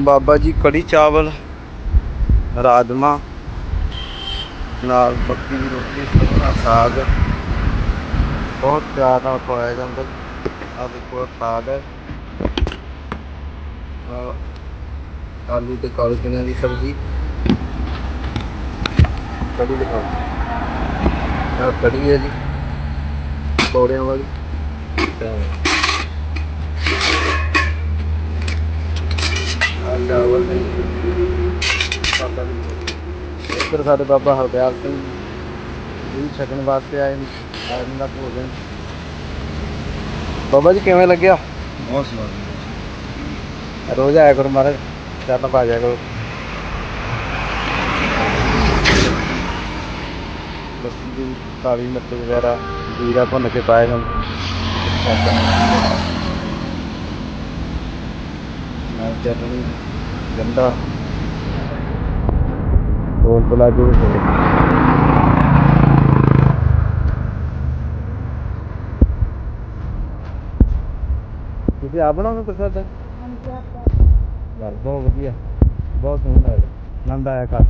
ਬਾਬਾ ਜੀ ਕੜੀ ਚਾਵਲ, ਰਾਜਮਾ, ਨਾਲ ਪੱਕੀ ਦੀ ਰੋਟੀ ਸਰੋਂ ਸਾਗ। ਬਹੁਤ ਪਿਆਰ ਨਾਲ ਖਵਾਇਆ ਜਾਂਦਾ। ਆ ਦੇਖੋ, ਆਹ ਸਾਗ ਹੈ। ਆਲੂ ਤੇ ਕਾਲੇ ਚਨਿਆਂ ਦੀ ਸਬਜ਼ੀ? ਕੜੀ ਦਿਖਾਓ ਆਹ ਕੜੀ ਹੈ ਜੀ, ਪਕੌੜਿਆਂ ਵਾਲੀ ਤੇ ਆਹ ਚਾਵਲ ਨੇ ਬਾਬਾ ਜੀ ਇੱਧਰ ਸਾਡੇ ਬਾਬਾ ਹਰਦਿਆਲ ਸਿੰਘ ਜੀ ਛਕਣ ਵਾਸਤੇ ਆਏ ਨੇ ਆਏ ਨੇ ਦਾ ਭੋਜਨ। ਬਾਬਾ ਜੀ ਕਿਵੇਂ ਲੱਗਿਆ? ਬਹੁਤ ਸਵਾਦ ਰੋਜ਼ ਆਇਆ ਕਰੋ ਮਹਾਰਾਜ ਚਰਨ ਪਾ ਜਾਇਆ ਕਰੋ। ਲੱਸੀ ਦੀ ਕਾਲੀ ਮਿਰਚ ਵਗੈਰਾ ਜੀਰਾ ਭੁੰਨ ਕੇ ਪਾਇਆ ਜਾਂਦਾ ਨਾਲ ਚਟਨੀ ਗੰਡਾ। ਹੋਰ ਬਲਾ ਜੋ ਤੁਸੀਂ ਆਪ ਬਣਾਉਂਦੇ। ਪ੍ਰਸਾਦ ਯਾਰ ਬਹੁਤ ਵਧੀਆ। ਬਹੁਤ ਸੋਹਣਾ ਹੈ। ਆਇਆ ਘਰ।